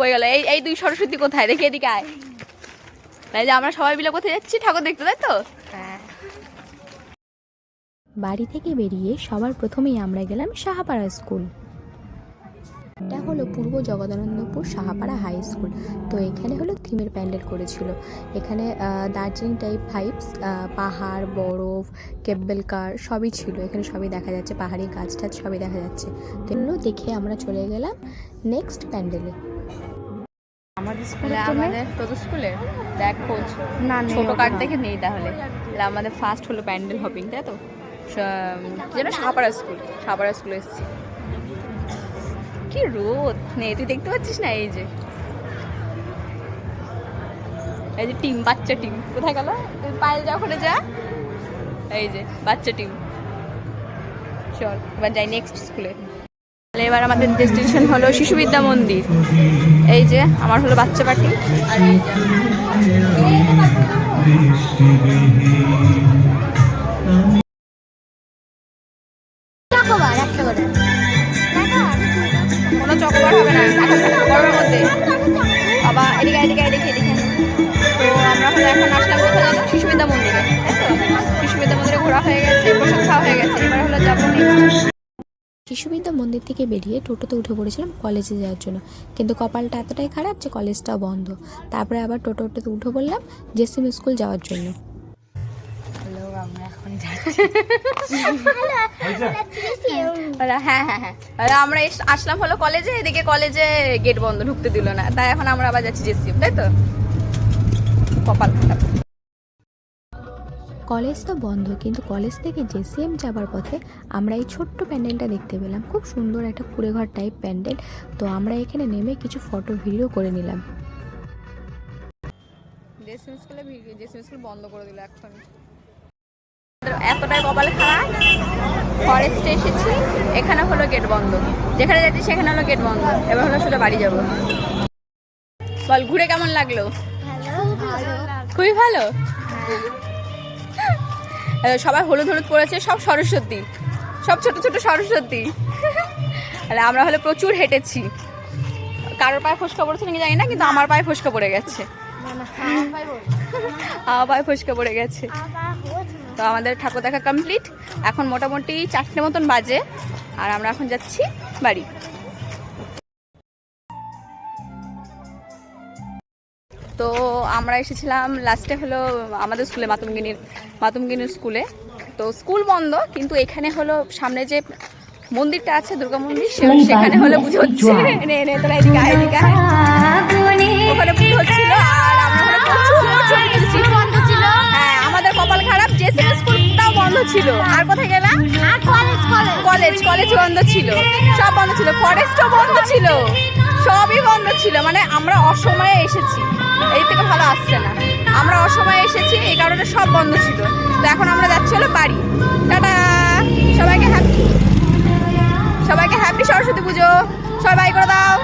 কই গেল এই এই দুই সরস্বতী কোথায়? দেখি এদিকে আয়। তাই যে আমরা সবাই মিলে কোথায় যাচ্ছি ঠাকুর দেখতে তাই তো? বাড়ি থেকে বেরিয়ে সবার প্রথমেই আমরা গেলাম সাহাপাড়া স্কুল। এটা হলো পূর্ব জগদানন্দপুর সাহাপাড়া হাই স্কুল। তো এখানে হলো থিমের প্যান্ডেল করেছিল। এখানে দার্জিলিং টাইপ ভাইবস পাহাড় বরফ কেবল কার সবই ছিল। এখানে সবই দেখা যাচ্ছে পাহাড়ি গাছ টাছ সবই দেখা যাচ্ছে। তো দেখে আমরা চলে গেলাম নেক্সট প্যান্ডেলে। আমাদের তাহলে আমাদের তোদের স্কুলে? দেখ খোঁজ। না ছোট কার্ড দেখে নেই তাহলে। তাহলে আমাদের ফার্স্ট হলো প্যান্ডেল হপিং তাই তো? যেন সাহাপাড়া স্কুল সাহাপাড়া স্কুলে এসেছি। কি রোদ! নেই তুই দেখতে পাচ্ছিস না? এই যে। এই যে টিম বাচ্চা টিম। কোথায় গেল? পায়েল যা ওখানে যা। এই যে বাচ্চা টিম। চল এবার যাই নেক্সট স্কুলে তাহলে এবার আমাদের ডেস্টিনেশন হলো শিশু বিদ্যা মন্দির। এই যে, আমার হলো বাচ্চা পাখি। কোনো হবে না মধ্যে। এদিকে এদিকে আমরা হলো এখন শিশু বিদ্যা মন্দিরে। শিশু বিদ্যা মন্দিরে ঘোরা হয়ে গেছে, প্রসাদ খাওয়া হয়ে গেছে। এবার হলো যাব। শিশুবিদ্যা মন্দির থেকে বেরিয়ে টোটোতে উঠে পড়েছিলাম কলেজে যাওয়ার জন্য। কিন্তু কপালটা এতটাই খারাপ যে কলেজটাও বন্ধ। তারপরে আবার টোটো টোটোতে উঠে পড়লাম জেসিম স্কুল যাওয়ার জন্য। বলে, হ্যাঁ হ্যাঁ হ্যাঁ। আমরা এস- আসলাম হলো কলেজে এদিকে কলেজে গেট বন্ধ ঢুকতে দিল না। তাই এখন আমরা আবার যাচ্ছি জেসিএম তাই তো? কপাল খারাপ। কলেজ তো বন্ধ কিন্তু কলেজ থেকে যে জেসিএম যাবার পথে আমরা এই ছোট্ট প্যান্ডেলটা দেখতে পেলাম। খুব সুন্দর একটা কুড়েঘর টাইপ প্যান্ডেল। তো আমরা এখানে নেমে কিছু ফটো ভিডিও করে নিলাম। বন্ধ করে দিল এখন। এতটাই কপাল খারাপ। ফরেস্টে এসেছি। এখানে হলো গেট বন্ধ। যেখানে যাচ্ছি সেখানে হলো গেট বন্ধ। এবার হলো সোজা বাড়ি যাব। বল ঘুরে কেমন লাগল? খুবই ভালো। সবাই হলুদ হলুদ পড়েছে সব সরস্বতী। সব ছোট ছোট সরস্বতী। আর আমরা হলে প্রচুর হেঁটেছি। কারোর পায়ে ফসকা পড়েছে নাকি জানি না, কিন্তু আমার পায়ে ফসকা পড়ে গেছে। আমার পায়ে ফসকা পড়ে গেছে। তো আমাদের ঠাকুর দেখা কমপ্লিট এখন মোটামুটি চারটে মতন বাজে। আর আমরা এখন যাচ্ছি বাড়ি। তো আমরা এসেছিলাম লাস্টে হলো আমাদের স্কুলে মাতঙ্গিনীর মাতঙ্গিনীর স্কুলে তো স্কুল বন্ধ কিন্তু এখানে হলো সামনে যে মন্দিরটা আছে দুর্গা মন্দির সে- সেখানে হলো পুজো হচ্ছে। নে নে তোরা এদিকে এদিকে ওখানে পুজো হচ্ছিল আর আমরা ওখানে প্রচুর প্রচুর ঘুরছি। হ্যাঁ আমাদের কপাল খারাপ জেসি স্কুলটাও বন্ধ ছিল। আর কোথায় গেলাম? কলেজ কলেজ বন্ধ ছিল। সব বন্ধ ছিল। ফরেস্টও বন্ধ ছিল। সবই বন্ধ ছিল মানে আমরা অসময়ে এসেছি। এই থেকে ভালো আসছে না। আমরা অসময়ে এসেছি, এই কারণে সব বন্ধ ছিল। তো এখন আমরা যাচ্ছি হলো বাড়ি। টাটা! সবাইকে হ্যাপি সবাইকে হ্যাপি সরস্বতী পুজো। সবাই করে দাও।